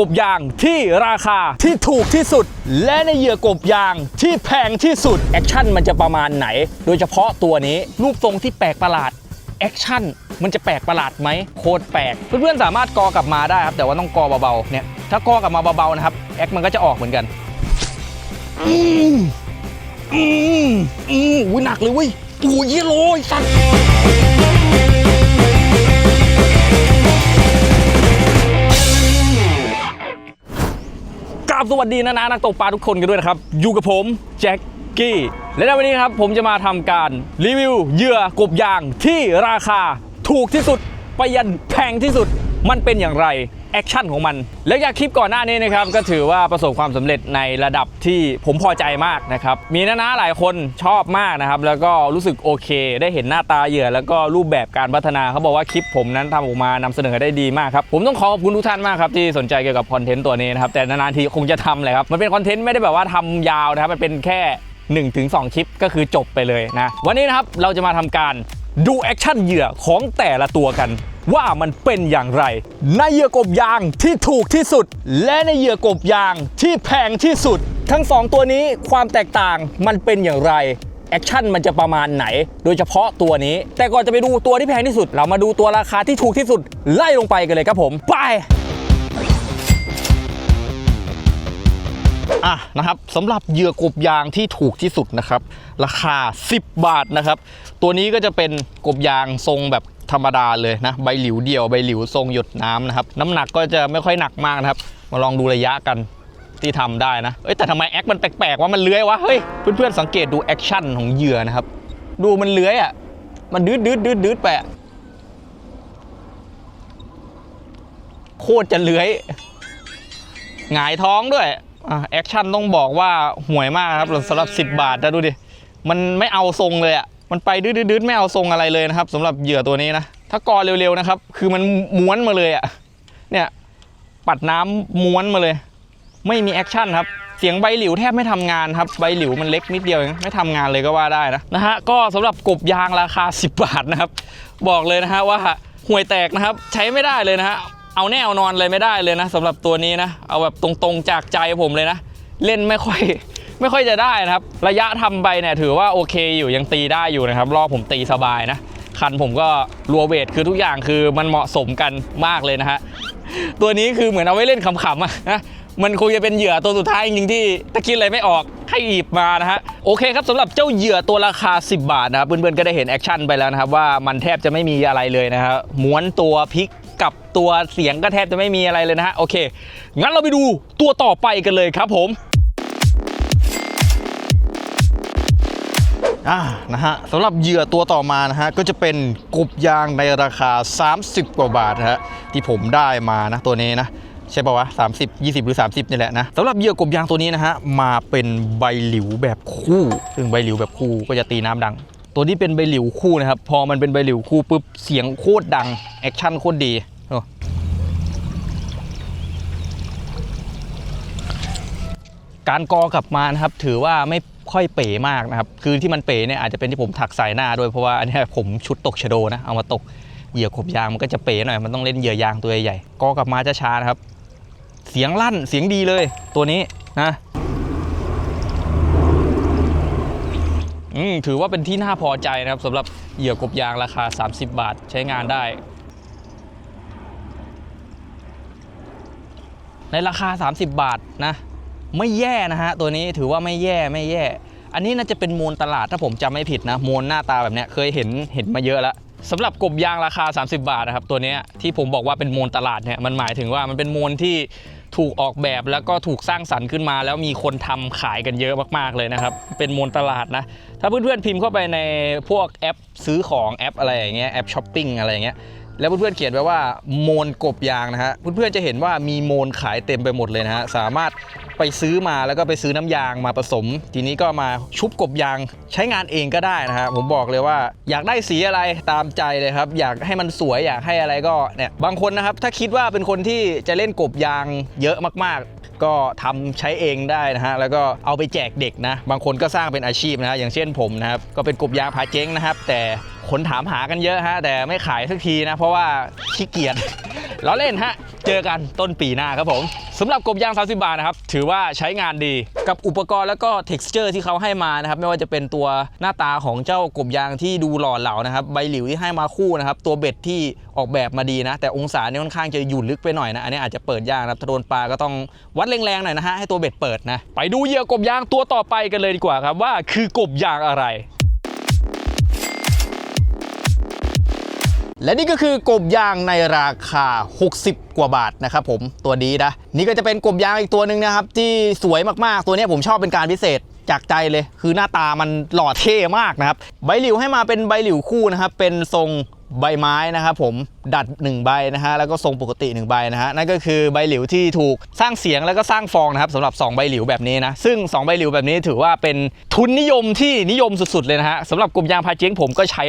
กบยางที่ราคาที่ถูกที่สุด และในเหยื่อกบยางที่แพงที่สุด แอคชั่นมันจะประมาณไหน โดยเฉพาะตัวนี้รูปทรงที่แปลกประหลาด แอคชั่นมันจะแปลกประหลาดไหมโคตรแปลก เพื่อนๆสามารถกอกลับมาได้ครับ แต่ว่าต้องกอเบาๆเนี่ยถ้ากอกลับมาเบาๆนะครับ แอคมันก็จะออกเหมือนกันอืมอืมอืมอุ้ยหนักเลยเว้ยโอ้ยเยโลยสัตว์ บสวัสดีนะนะนักตกปลาทุกคนกันด้วยนะครับ อยู่กับผมแจ็คกี้ และในวันนี้ครับผมจะมาทำการรีวิวเหยื่อกบยางที่ราคาถูกที่สุดไปยันแพงที่สุดมันเป็นอย่างไร แอคชั่นของมัน แล้วจากคลิปก่อนหน้านี้นะครับก็ถือว่าประสบความสำเร็จในระดับที่ผมพอใจมากนะครับมีนะนะหลายคนชอบมากนะครับแล้วก็รู้สึกโอเค ได้เห็นหน้าตาเหยื่อ แล้วก็รูปแบบการพัฒนาเขาบอกว่าคลิปผมนั้นทำออกมานำเสนอได้ดีมากครับผมต้องขอขอบคุณทุกท่านมากครับที่สนใจเกี่ยวกับคอนเทนต์ตัวนี้นะครับแต่นานๆทีคงจะทำเลยครับมันเป็นคอนเทนต์ไม่ได้แบบว่าทำยาวนะครับมันเป็นแค่1-2ถึง2คลิปก็คือจบไปเลยนะวันนี้นะครับเราจะมาทำการดูแอคชั่นเหยื่อของแต่ละตัวกัน ว่ามันเป็นอย่างไร ในเหยื่อกบยางที่ถูกที่สุด และในเหยื่อกบยางที่แพงที่สุด ทั้งสองตัวนี้ความแตกต่างมันเป็นอย่างไรแอคชั่นมันจะประมาณไหน โดยเฉพาะตัวนี้ แต่ก่อนจะไปดูตัวที่แพงที่สุด เรามาดูตัวราคาที่ถูกที่สุด ไล่ลงไปกันเลยครับผม ไปอะนะครับสำหรับเหยื่อกบยางที่ถูกที่สุดนะครับ ราคา 10 บาทนะครับ ตัวนี้ก็จะเป็นกบยางทรงแบบ ธรรมดาเลยนะใบหลิวเดียวใบหลิวทรงหยดน้ำนะครับน้ำหนักก็จะไม่ค่อยหนักมากนะครับ มาลองดูระยะกันที่ทำได้นะเอ้ยแต่ทำไมแอคมันแปลกๆว่ามันเลื้อยวะเฮ้ยเพื่อนๆสังเกตดูแอคชั่นของเหยื่อนะครับดูมันเลื้อยอะมันดืดดืดดืดดืดไปโคตรจะเลื้อยหงายท้องด้วยอแอคชั่นต้องบอกว่าห่วยมากครับสำหรับ 10 บาทนะดูดิ มันไม่เอาทรงเลยอะ มันไปดื้อๆไม่เอาทรงอะไรเลยนะครับสำหรับเหยื่อตัวนี้นะถ้ากอเร็วๆนะครับ คือมันม้วนมาเลยอะเนี่ยปัดน้ำม้วนมาเลย ไม่มีแอคชั่นครับเสียงใบหลิวแทบไม่ทำงานครับใบหลิวมันเล็กนิดเดียวเองไม่ทำงานเลยก็ว่าได้นะนะฮะก็สำหรับกบยางราคา 10 บาทนะครับ บอกเลยนะฮะว่าห่วยแตกนะครับ ใช้ไม่ได้เลยนะฮะเอาแน่เอานอนเลยไม่ได้เลยนะสำหรับตัวนี้นะ เอาแบบตรงๆจากใจผมเลยนะ เล่นไม่ค่อย ไม่ค่อยจะได้นะครับ ระยะทำไปเนี่ยถือว่าโอเคอยู่ยังตีได้อยู่นะครับรอบผมตีสบายนะ คันผมก็รัวเวทคือทุกอย่างคือมันเหมาะสมกันมากเลยนะฮะตัวนี้คือเหมือนเอาไว้เล่นขำๆอะนะมันคงจะเป็นเหยื่อตัวสุดท้ายจริงๆที่ตะคิดอะไรไม่ออกให้อีบมานะฮะโอเคครับสำหรับเจ้าเหยื่อตัวราคา 10 บาทนะครับเพื่อนๆก็ได้เห็นแอคชั่นไปแล้วนะครับว่ามันแทบจะไม่มีอะไรเลยนะครับม้วนตัวพลิกกับตัวเสียงก็แทบจะไม่มีอะไรเลยนะฮะโอเค งั้นเราไปดูตัวต่อไปกันเลยครับผม อ่านะฮะสำหรับเหยื่อตัวต่อมานะฮะก็จะเป็นกบยางในราคา 30 กว่าบาทนะฮะที่ผมได้มานะตัวนี้นะใช่ป่าวะ30 20 หรือ 30นี่แหละนะสำหรับเหยื่อกบยางตัวนี้นะฮะมาเป็นใบหลิวแบบคู่ ซึ่งใบหลิวแบบคู่ก็จะตีน้ำดัง ตัวนี้เป็นใบหลิวคู่นะครับ พอมันเป็นใบหลิวคู่ปุ๊บเสียงโคตรดังแอคชั่นโคตรดีการกอกลับมานะครับถือว่าไม่ ค่อยเป๋มากนะครับ คือที่มันเป๋เนี่ยอาจจะเป็นที่ผมถักสายหน้าด้วยเพราะว่าอันนี้ผมชุดตกชโดนะ เอามาตกเหยื่อขบยางมันก็จะเป๋หน่อย มันต้องเล่นเหยื่อยางตัวใหญ่ๆกอกลับมาจะช้านะครับ เสียงลั่นเสียงดีเลยตัวนี้นะอืมถือว่าเป็นที่น่าพอใจนะครับสำหรับเหยื่อกบยางราคา 30 บาทใช้งานได้ ในราคา 30 บาทนะ ไม่แย่นะฮะตัวนี้ถือว่าไม่แย่ไม่แย่ อันนี้น่าจะเป็นมูลตลาดถ้าผมจำไม่ผิดนะมูลหน้าตาแบบเนี้ยเคยเห็นเห็นมาเยอะแล้วสำหรับกบยางราคา 30 บาทนะครับตัวนี้ที่ผมบอกว่าเป็นมูลตลาดเนี่ยมันหมายถึงว่ามันเป็นมูลที่ถูกออกแบบแล้วก็ถูกสร้างสรรค์ขึ้นมา แล้วมีคนทำขายกันเยอะมากๆเลยนะครับ เป็นมูลตลาดนะ ถ้าเพื่อนๆพิมพ์เข้าไปในพวกแอปซื้อของแอปอะไรอย่างเงี้ยแอปช้อปปิ้งอะไรอย่างเงี้ย แล้วเพื่อนๆเขียนไว้ว่าโมนกบยางนะฮะเพื่อนๆจะเห็นว่ามีโมนขายเต็มไปหมดเลยนะฮะสามารถไปซื้อมาแล้วก็ไปซื้อน้ำยางมาผสม ทีนี้ก็มาชุบกบยางใช้งานเองก็ได้นะฮะผมบอกเลยว่าอยากได้สีอะไรตามใจเลยครับ อยากให้มันสวยอยากให้อะไรก็เนี่ยบางคนนะครับถ้าคิดว่าเป็นคนที่จะเล่นกบยางเยอะมากๆ ก็ทำใช้เองได้นะฮะแล้วก็เอาไปแจกเด็กนะบางคนก็สร้างเป็นอาชีพนะฮะอย่างเช่นผมนะครับก็เป็นกบยางพาเจ๊งนะครับแต่คนถามหากันเยอะฮะ แต่ไม่ขายสักทีนะ เพราะว่าขี้เกียจล้อเล่นฮะ เจอกันต้นปีหน้าครับผมสำหรับกบยาง 30 บาทนะครับ ถือว่าใช้งานดีกับอุปกรณ์แล้วก็ texture ที่เขาให้มานะครับ ไม่ว่าจะเป็นตัวหน้าตาของเจ้ากบยางที่ดูหล่อเหลานะครับ ใบหลิวที่ให้มาคู่นะครับ ตัวเบ็ดที่ออกแบบมาดีนะ แต่องศาเนี่ยค่อนข้างจะอยู่ลึกไปหน่อยนะ อันนี้อาจจะเปิดยากนะครับถ้าโดนปลาก็ต้องวัดแรงๆหน่อยนะฮะให้ตัวเบ็ดเปิดนะไปดูเหยื่อกบยางตัวต่อไปกันเลยดีกว่าครับว่าคือกบยางอะไร และนี่ก็คือกบยางในราคา 60 กว่าบาทนะครับผมตัวนี้นะนี่ก็จะเป็นกบยางอีกตัวหนึ่งนะครับ ที่สวยมากๆตัวนี้ผมชอบเป็นการพิเศษจากใจเลย คือหน้าตามันหล่อเท่มากนะครับ ใบหลิวให้มาเป็นใบหลิวคู่นะครับ เป็นทรง ใบไม้นะครับผมดัด 1 ใบนะฮะแล้วก็ทรงปกติ 1 ใบนะฮะนั่นก็คือใบหลิวที่ถูกสร้างเสียงแล้วก็สร้างฟองนะครับสำหรับ 2 ใบหลิวแบบนี้นะซึ่ง 2 ใบหลิวแบบนี้ถือว่าเป็นทุนนิยมที่นิยมสุดๆเลยนะฮะสำหรับกลุ่มยางพาเจ๊งผมก็ใช้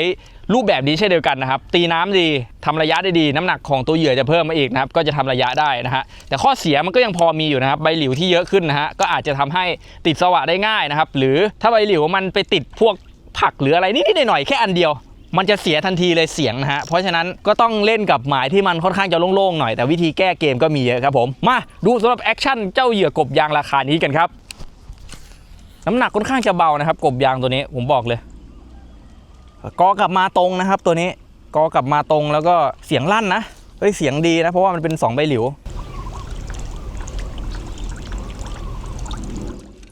รูปแบบนี้เช่นเดียวกันนะครับ ตีน้ำดีทำระยะได้ดี น้ำหนักของตัวเหยื่อจะเพิ่มมาอีกนะครับ ก็จะทำระยะได้นะฮะ แต่ข้อเสียมันก็ยังพอมีอยู่นะครับ ใบหลิวที่เยอะขึ้นนะฮะ ก็อาจจะทำให้ติดสวะได้ง่ายนะครับ หรือถ้าใบหลิวมันไปติดพวกผักหรืออะไรนิดๆหน่อยๆแค่อันเดียว มันจะเสียทันทีเลยเสียงนะฮะ เพราะฉะนั้นก็ต้องเล่นกับหมายที่มันค่อนข้างจะโล่งๆหน่อย แต่วิธีแก้เกมก็มีเยอะครับผม มาดูสำหรับแอคชั่นเจ้าเหยื่อกบยางราคานี้กันครับ น้ำหนักค่อนข้างจะเบานะครับ กบยางตัวนี้ผมบอกเลย กอกลับมาตรงนะครับ ตัวนี้กอกลับมาตรงแล้วก็เสียงลั่นนะเฮ้ยเสียงดีนะเพราะว่ามันเป็นสองใบหลิว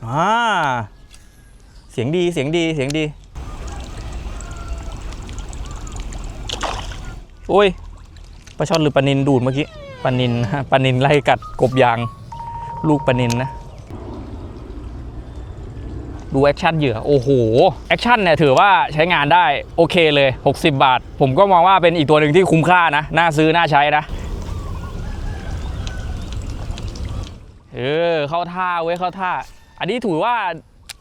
อ่าเสียงดีเสียงดีเสียงดี โอ้ยปลาช่อนหรือปลานินดูดเมื่อกี้ปลานินฮะปลานินไล่กัดกบยาง ลูกปลานินนะ ดูแอคชั่นเหยื่อ โอ้โห แอคชั่นเนี่ยถือว่าใช้งานได้โอเคเลย 60 บาท ผมก็มองว่าเป็นอีกตัวหนึ่งที่คุ้มค่านะ น่าซื้อ น่าใช้นะ เออ เข้าท่าเว้ยเข้าท่า อันนี้ถือว่า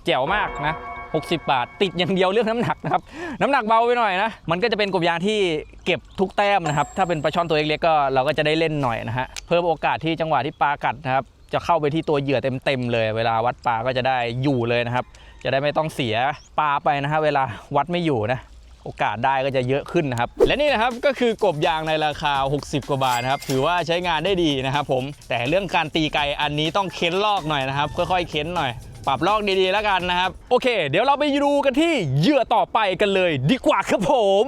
แจ๋วมากนะ 60 บาท ติดอย่างเดียวเรื่องน้ำหนักนะครับ น้ำหนักเบาไปหน่อยนะ มันก็จะเป็นกบยางที่เก็บทุกแต้มนะครับ ถ้าเป็นปลาช่อนตัวเล็กๆก็เราก็จะได้เล่นหน่อยนะฮะ เพิ่มโอกาสที่จังหวะที่ปลากัดนะครับ จะเข้าไปที่ตัวเหยื่อเต็มๆเลย เวลาวัดปลาก็จะได้อยู่เลยนะครับ จะได้ไม่ต้องเสียปลาไปนะฮะเวลาวัดไม่อยู่นะโอกาสได้ก็จะเยอะขึ้นนะครับ และนี่นะครับก็คือกบยางในราคา 60 กว่าบาทนะครับ ถือว่าใช้งานได้ดีนะครับผมแต่เรื่องการตีไกลอันนี้ต้องเค้นลอกหน่อยนะครับ ค่อยๆเค้นหน่อย ปรับลอกดีๆแล้วกันนะครับ โอเค เดี๋ยวเราไปดูกันที่เหยื่อต่อไปกันเลย ดีกว่าครับผม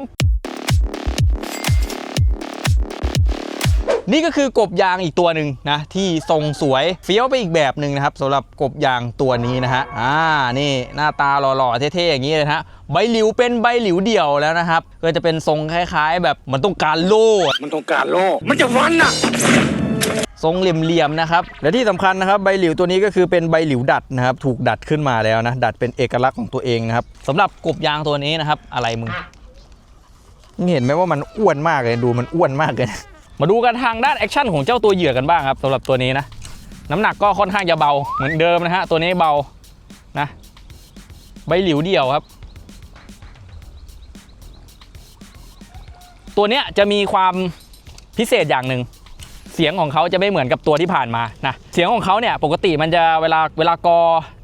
นี่ก็คือกบยางอีกตัวหนึ่งนะที่ทรงสวยเฟี้ยวไปอีกแบบหนึ่งนะครับสำหรับกบยางตัวนี้นะฮะอ่านี่หน้าตาหล่อๆเท่ๆอย่างนี้เลยฮะใบหลิวเป็นใบหลิวเดี่ยวแล้วนะครับ ก็จะเป็นทรงคล้าย ๆ แบบมันต้องการโล่ มันต้องการโลกมันจะฟันนะ ทรงเหลี่ยมๆนะครับ และที่สำคัญนะครับใบหลิวตัวนี้ก็คือเป็นใบหลิวดัดนะครับ ถูกดัดขึ้นมาแล้วนะ ดัดเป็นเอกลักษณ์ของตัวเองนะครับสำหรับกบยางตัวนี้นะครับ อะไรมึงเห็นไหมว่ามันอ้วนมากเลยดูมันอ้วนมากเลย มาดูกันทางด้านแอคชั่นของเจ้าตัวเหยื่อกันบ้างครับสำหรับตัวนี้นะน้ำหนักก็ค่อนข้างจะเบาเหมือนเดิมนะฮะตัวนี้เบานะ ใบหลิวเดี่ยวครับ ตัวเนี้ยจะมีความพิเศษอย่างหนึ่ง เสียงของเขาจะไม่เหมือนกับตัวที่ผ่านมานะเสียงของเขาเนี่ยปกติมันจะเวลาเวลากอ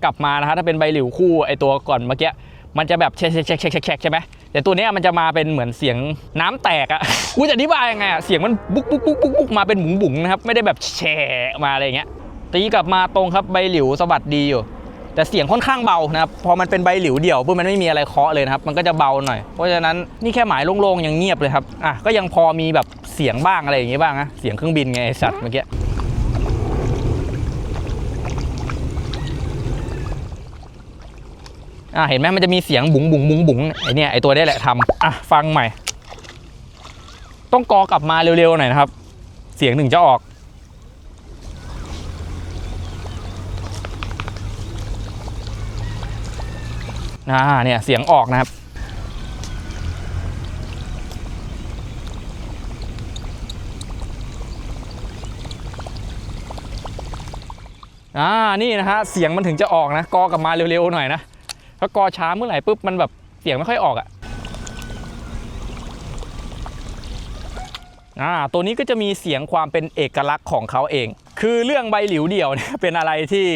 กลับมานะฮะถ้าเป็นใบหลิวคู่ไอตัวก่อนเมื่อกี้มันจะแบบแชกแชกแชกแชกแชกแชกใช่ไหมแต่ตัวนี้มันจะมาเป็นเหมือนเสียงน้ำแตกอะกูจะอธิบายยังไงอะเสียงมันบุ๊กบุ๊กบุ๊กบุ๊กบุ๊กมาเป็นหมุงบุ๋งนะครับไม่ได้แบบแฉะมาอะไรเงี้ยตีกลับมาตรงครับใบหลิวสวัสดีอยู่ แต่เสียงค่อนข้างเบานะครับพอมันเป็นใบหลิวเดี่ยวปุ๊บมันไม่มีอะไรเคาะเลยนะครับมันก็จะเบาหน่อย เพราะฉะนั้นนี่แค่หมายโล่งๆยังเงียบเลยครับอะก็ยังพอมีแบบเสียงบ้างอะไรอย่างงี้บ้างนะเสียงเครื่องบินไงไอสัตว์เมื่อกี้อะเห็นไหมมันจะมีเสียงบุ๋งบุ๋งบุ๋งบุ๋งไอเนี่ยไอตัวนี้แหละทำอะฟังใหม่ ต้องกอกลับมาเร็วๆหน่อยนะครับ เสียงหนึ่งจะออก อ่าเนี่ยเสียงออกนะครับอ่านี่นะฮะเสียงมันถึงจะออกนะกอกลับมาเร็วๆหน่อยนะถ้ากอช้าเมื่อไหร่ปุ๊บมันแบบเสียงไม่ค่อยออกอะอ่าตัวนี้ก็จะมีเสียงความเป็นเอกลักษณ์ของเขาเอง คือเรื่องใบหลิวเดี่ยวเนี่ยเป็นอะไรที่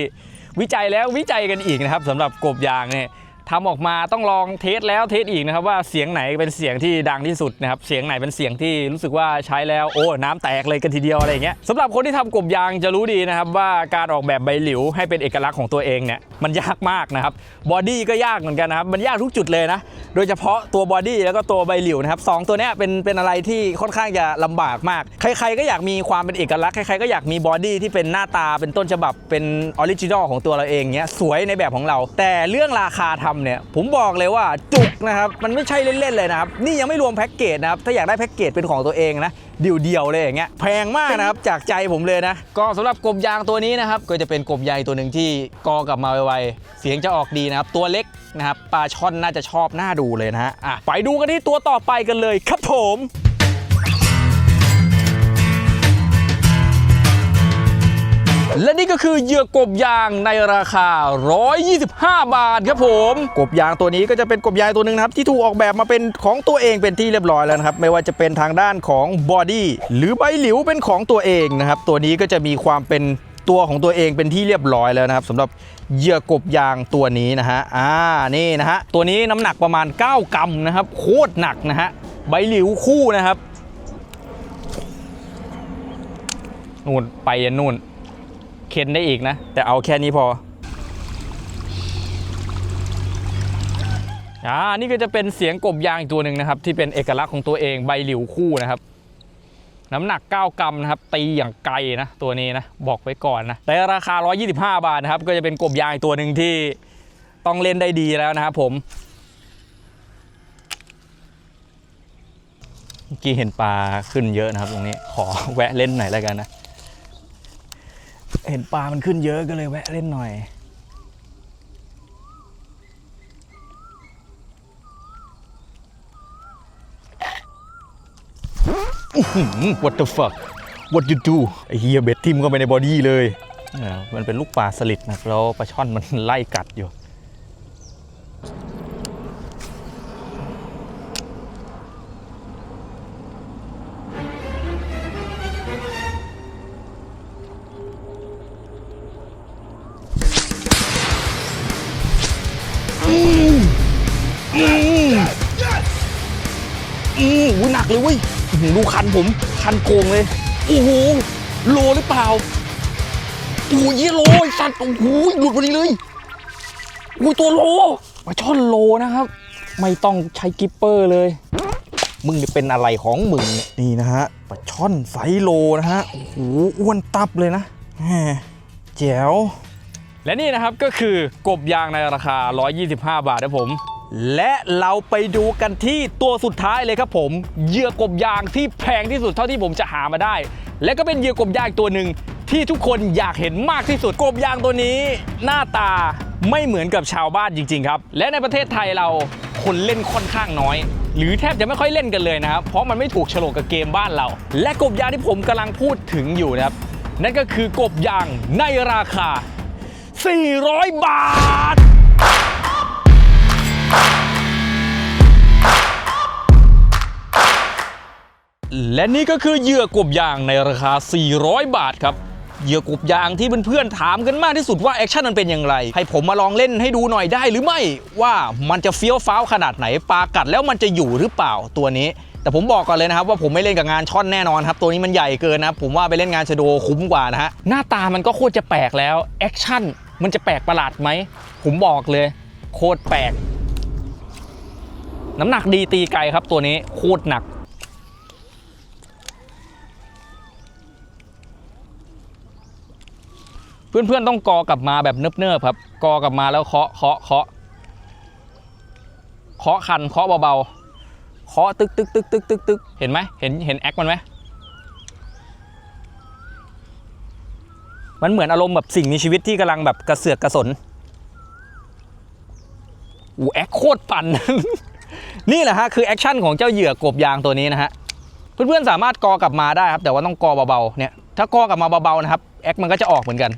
วิจัยแล้ววิจัยกันอีกนะครับสำหรับกบยางเนี่ย ทำออกมาต้องลองเทสแล้วเทสอีกนะครับว่าเสียงไหนเป็นเสียงที่ดังที่สุดนะครับเสียงไหนเป็นเสียงที่รู้สึกว่าใช้แล้วโอ้น้ำแตกเลยกันทีเดียวอะไรเงี้ยสำหรับคนที่ทำกบยางจะรู้ดีนะครับว่าการออกแบบใบหลิวให้เป็นเอกลักษณ์ของตัวเองเนี่ยมันยากมากนะครับบอดี้ก็ยากเหมือนกันนะครับมันยากทุกจุดเลยนะโดยเฉพาะตัวบอดี้แล้วก็ตัวใบหลิวนะครับสองตัวเนี้ยเป็นเป็นอะไรที่ค่อนข้างจะลำบากมาก ใครๆก็อยากมีความเป็นเอกลักษณ์ใครๆก็อยากมีบอดี้ที่เป็นหน้าตาเป็นต้นฉบับเป็นออริจินอลของตัวเราเองเนี้ยสวยในแบบของเรา แต่เรื่องราคาทำเนี่ยผมบอกเลยว่าจุกนะครับมันไม่ใช่เล่นๆเลยนะครับนี่ยังไม่รวมแพ็กเกจนะครับถ้าอยากได้แพ็กเกจเป็นของตัวเองนะเดี่ยวๆเลยอย่างเงี้ยแพงมากนะครับจากใจผมเลยนะก็สำหรับกบยางตัวนี้นะครับก็จะเป็นกบใยตัวหนึ่งที่กอกลับมาไวๆเสียงจะออกดีนะครับตัวเล็กนะครับปลาช่อนน่าจะชอบน่าดูเลยนะฮะอะไปดูกันที่ตัวต่อไปกันเลยครับผม และนี่ก็คือเหยื่อกบยางในราคา 125 บาทครับผม กบยางตัวนี้ก็จะเป็นกบยางตัวหนึ่งนะครับ ที่ถูกออกแบบมาเป็นของตัวเองเป็นที่เรียบร้อยแล้วนะครับ ไม่ว่าจะเป็นทางด้านของบอดี้หรือใบหลิวเป็นของตัวเองนะครับ ตัวนี้ก็จะมีความเป็นตัวของตัวเองเป็นที่เรียบร้อยแล้วนะครับสำหรับเหยื่อกบยางตัวนี้นะฮะอ่านี่นะฮะตัวนี้น้ำหนักประมาณ 9 กรัมนะครับโคตรหนักนะฮะใบหลิวคู่นะครับนู่นไปยันนู่น เข็นได้อีกนะ แต่เอาแค่นี้พออ่านี่ก็จะเป็นเสียงกบยางอีกตัวหนึ่งนะครับ ที่เป็นเอกลักษณ์ของตัวเองใบหลิวคู่นะครับ น้ำหนัก 9 กรัมนะครับ ตีอย่างไกลนะ ตัวนี้นะ บอกไว้ก่อนนะแต่ราคา 125 บาทนะครับ ก็จะเป็นกบยางอีกตัวหนึ่งที่ต้องเล่นได้ดีแล้วนะครับผมเมื่อกี้เห็นปลาขึ้นเยอะนะครับตรงนี้ขอแวะเล่นหน่อยแล้วกันนะ เห็นปลามันขึ้นเยอะก็เลยแวะเล่นหน่อยอื้อหือ what the fuck what you do ไอเฮียเบ็ดทิมเข้าไปในบอดี้เลย มันเป็นลูกปลาสลิดนะแล้วปลาช่อนมันไล่กัดอยู่ เว้ยหือดูคันผม คันโกงเลยโอ้โหโลหรือเปล่าโอ้ยโลไอสัตว์โอ้โหหลุดพอดีเลยอุ้ยตัวโลปลาช่อนโลนะครับ ไม่ต้องใช้กิปเปอร์เลย มึงจะเป็นอะไรของมึงเนี่ยนี่นะฮะปลาช่อนไซโลนะฮะโอ้โหอ้วนตับเลยนะแหมแจ๋วและนี่นะครับก็คือกบยางในราคา 125 บาทนะผม และเราไปดูกันที่ตัวสุดท้ายเลยครับผมเหยื่อกบยางที่แพงที่สุดเท่าที่ผมจะหามาได้ และก็เป็นเหยื่อกบยางตัวหนึ่งที่ทุกคนอยากเห็นมากที่สุดกบยางตัวนี้ หน้าตาไม่เหมือนกับชาวบ้านจริง ๆ ครับ และในประเทศไทยเราคนเล่นค่อนข้างน้อย หรือแทบจะไม่ค่อยเล่นกันเลยนะครับ เพราะมันไม่ถูกโฉลกกับเกมบ้านเรา และกบยางที่ผมกำลังพูดถึงอยู่นะครับ นั่นก็คือกบยางในราคา 400 บาท และนี่ก็คือเหยื่อกบยางในราคา 400 บาทครับเหยื่อกบยางที่เพื่อนๆถามกันมากที่สุดว่าแอคชั่นมันเป็นอย่างไร ให้ผมมาลองเล่นให้ดูหน่อยได้หรือไม่ว่ามันจะเฟี้ยวฟ้าวขนาดไหนปลากัดแล้วมันจะอยู่หรือเปล่าตัวนี้ แต่ผมบอกก่อนเลยนะครับว่าผมไม่เล่นกับงานช่อนแน่นอนครับ ตัวนี้มันใหญ่เกินนะผมว่าไปเล่นงานชะโดคุ้มกว่านะฮะหน้าตามันก็โคตรจะแปลกแล้วแอคชั่นมันจะแปลกประหลาดไหมผมบอกเลย โคตรแปลก น้ำหนักดีตีไกลครับตัวนี้โคตรหนัก เพื่อนๆต้องกอกลับมาแบบเนิบๆครับ กอกลับมาแล้วเคาะเคาะเคาะเคาะคันเคาะเบาๆเคาะตึกตึกตึกตึกตึกตึกเห็นไหมเห็นเห็นแอคมันไหมมันเหมือนอารมณ์แบบสิ่งมีชีวิตที่กำลังแบบกระเสือกกระสนอูแอคโคตรปั่น นี่แหละฮะคือแอคชั่นของเจ้าเหยื่อกบยางตัวนี้นะฮะเพื่อนๆสามารถกอกลับมาได้ครับแต่ว่าต้องกอเบาๆเนี่ยถ้ากอกลับมาเบาๆนะครับแอคมันก็จะออกเหมือนกัน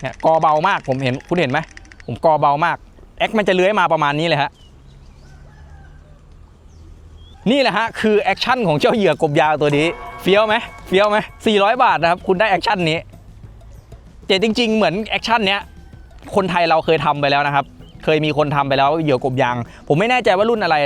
เนี่ยกอเบามากผมเห็นคุณเห็นไหมผมกอเบามากแอคมันจะเลื้อยมาประมาณนี้เลยฮะนี่แหละฮะคือแอคชั่นของเจ้าเหยื่อกบยาวตัวนี้เฟี้ยวไหมเฟี้ยวไหม400บาทนะครับคุณได้แอคชั่นนี้แต่จริง ๆ เหมือนแอคชั่นเนี้ยคนไทยเราเคยทำไปแล้วนะครับ เคยมีคนทำไปแล้วเหยื่อกบยาง ผมไม่แน่ใจว่ารุ่นอะไร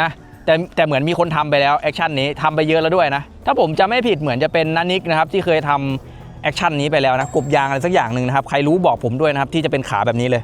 นะแต่แต่เหมือนมีคนทำไปแล้วแอคชั่นนี้ทำไปเยอะแล้วด้วยนะถ้าผมจะไม่ผิดเหมือนจะเป็นนันนิกนะครับที่เคยทำ แอคชั่นนี้ไปแล้วนะกบยางอะไรสักอย่างหนึ่งนะครับใครรู้บอกผมด้วยนะครับที่จะเป็นขาแบบนี้เลย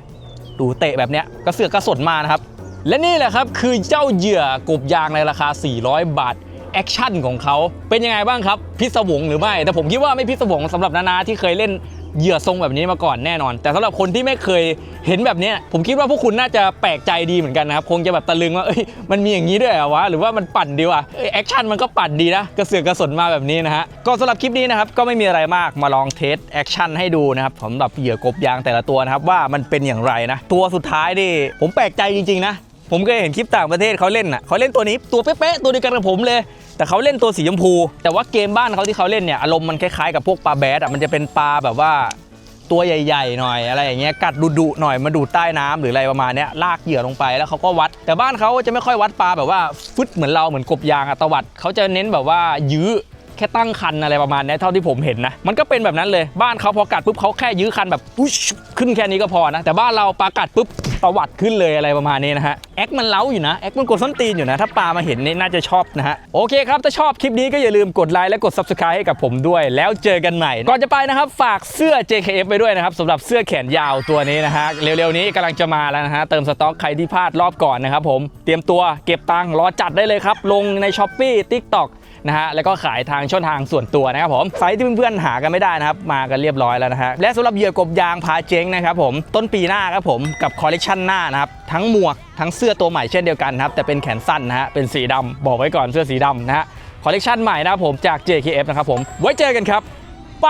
ดูเตะแบบเนี้ยกระเสือกกระสนมานะครับ และนี่แหละครับคือเจ้าเหยื่อกบยางในราคา 400 บาทแอคชั่นของเขาเป็นยังไงบ้างครับพิศวงหรือไม่ แต่ผมคิดว่าไม่พิศวงสำหรับนานาที่เคยเล่น เหยื่อทรงแบบนี้มาก่อนแน่นอน แต่สำหรับคนที่ไม่เคยเห็นแบบนี้ผมคิดว่าพวกคุณน่าจะแปลกใจดีเหมือนกันนะครับคงจะแบบตะลึงว่าเอ้ยมันมีอย่างนี้ด้วยเหรอวะหรือว่ามันปั่นดีวะแอคชั่นมันก็ปั่นดีนะกระเสือกกระสนมาแบบนี้นะฮะก็สำหรับคลิปนี้นะครับก็ไม่มีอะไรมากมาลองเทสแอคชั่นให้ดูนะครับสำหรับเหยื่อกบยางแต่ละตัวนะครับว่ามันเป็นอย่างไรนะตัวสุดท้ายดิผมแปลกใจจริงๆนะ ผมเคยเห็นคลิปต่างประเทศเขาเล่นอะเขาเล่นตัวนี้ตัวเป๊ะๆตัวเดียวกันกับผมเลย แต่เขาเล่นตัวสีชมพู แต่ว่าเกมบ้านเขาที่เขาเล่นเนี่ยอารมณ์มันคล้ายๆกับพวกปลาแบดอะมันจะเป็นปลาแบบว่าตัวใหญ่ๆหน่อยอะไรอย่างเงี้ยกัดดุๆหน่อยมาดูดใต้น้ำหรืออะไรประมาณเนี้ยลากเหยื่อลงไปแล้วเขาก็วัด แต่บ้านเขาจะไม่ค่อยวัดปลาแบบว่าฟึดเหมือนเราเหมือนกบยางอะตวัดเขาจะเน้นแบบว่ายื้อแค่ตั้งคันอะไรประมาณเนี้ยเท่าที่ผมเห็นนะ มันก็เป็นแบบนั้นเลยบ้านเขาพอกัดปุ๊บเขาแค่ยื้อคันแบบอุ๊ยขึ้นแค่นี้ก็พอนะ แต่บ้านเราปลากัดปุ๊บ ตวัดขึ้นเลยอะไรประมาณนี้นะฮะแอคมันเล้าอยู่นะแอคมันกดส้นตีนอยู่นะ ถ้าปลามาเห็นนี่น่าจะชอบนะฮะโอเคครับ ถ้าชอบคลิปนี้ก็อย่าลืมกดไลค์และกด subscribe ให้กับผมด้วย แล้วเจอกันใหม่ ก่อนจะไปนะครับ ฝากเสื้อ JKF ไปด้วยนะครับสำหรับเสื้อแขนยาวตัวนี้นะฮะเร็วๆนี้กำลังจะมาแล้วนะฮะเติมสต็อกใครที่พลาดรอบก่อนนะครับผมเตรียมตัวเก็บตังค์รอจัดได้เลยครับลงใน s h อ p e e TikTok นะฮะแล้วก็ขายทางช่องทางส่วนตัวนะครับผมไซต์ที่เพื่อนๆหากันไม่ได้นะครับมากันเรียบร้อยแล้วนะฮะและสำหรับเหยื่อกบยางพาเจ๊งนะครับผมต้นปีหน้าครับผมกับคอลเลกชันหน้านะครับทั้งหมวกทั้งเสื้อตัวใหม่เช่นเดียวกันนะครับแต่เป็นแขนสั้นนะฮะเป็นสีดำบอกไว้ก่อนเสื้อสีดำนะฮะคอลเลกชันใหม่นะครับผมจาก JKF นะครับผมไว้เจอกันครับ ไป